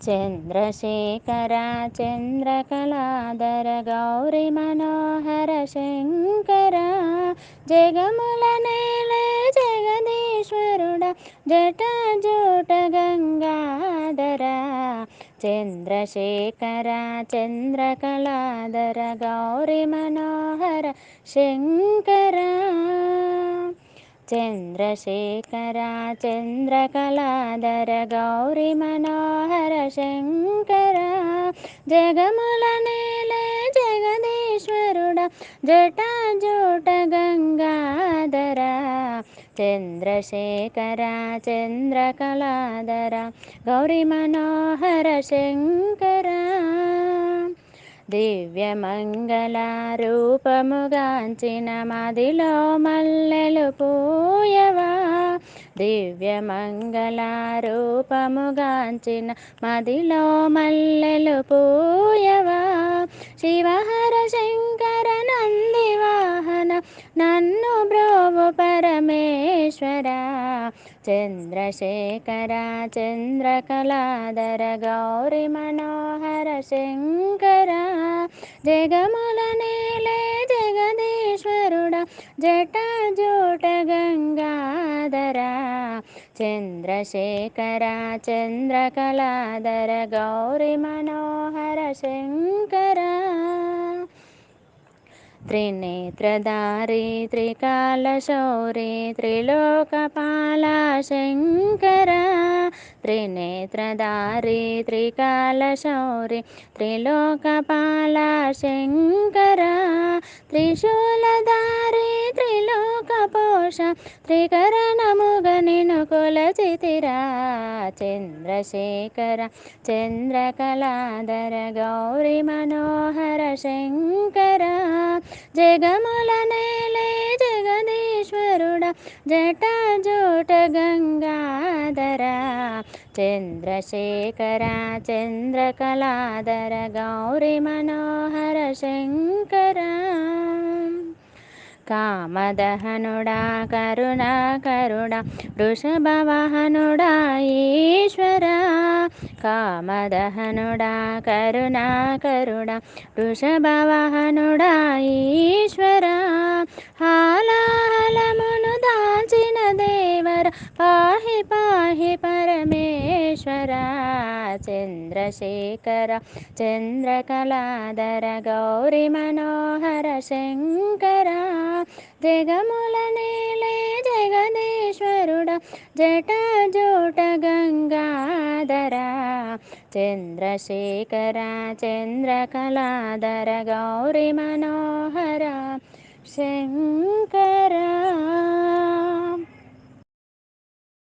చంద్రశేఖర చంద్రకళాధర గౌరి మనోహర శంకర జగముల నేల జగదీశ్వరుడ జట జటాజూట గంగాధర చంద్రశేఖర చంద్రకళాధర గౌరి మనోహర శంకర चन्द्रशेखरा चन्द्र कला धर गौरि मनोहर शङ्कर जगमुलने जटा जोट गङ्गा चन्द्रशेखरा चन्द्र गौरिमनोहर शङ्करा దివ్యమంగళారూపముగాంచిన మదిలో మల్లెలు పూయవా దివ్యమంగళారూపముగాంచిన మదిలో మల్లెలు పూయవా శివహర శంకర నంది వాహన నన్ను బ్రోవు పరమేశ్వర చంద్రశేఖర చంద్రకళాధర గౌరి మనోహర శంకరా జగముల నేలే జగదీశ్వరుడ జోట గంగాధర. చంద్రశేఖర చంద్రకళాధర గౌరీ మనోహర శంకర. त्रिनेत्रदारे त्रिकालशौरे त्रिलोकपाला शङ्कर त्रिनेत्रदारे त्रिकालशौरे त्रिलोकपाला शङ्कर त्रिशूलदारे त्रिलोकपोष त्रिकर नागनिनुकुलचितिरा चन्द्र श्रीकर चन्द्रकला दर गौरी मनोहर शृङ्कर శంకర జగముల నేలే జగదీశ్వరుడ జటాజూట గంగాధర చంద్రశేఖర చంద్రకళాధర గౌరి మనోహర శంకర కామదహనుడా కరుణాకరుడా వృషభవాహనుడా ఈశ్వర కామదహనుడా కరుణాకరుడా వృషభవాహనుడా ఈశ్వర పాహి పాహి పరమేశ్వర చంద్రశేఖర చంద్రకళాధర గౌరి మనోహర శంకర జగముల నేలే జగదీశ్వరుడ జట జోట గంగాధర చంద్రశేఖర చంద్రకళాధర గౌరి మనోహర శంకరా.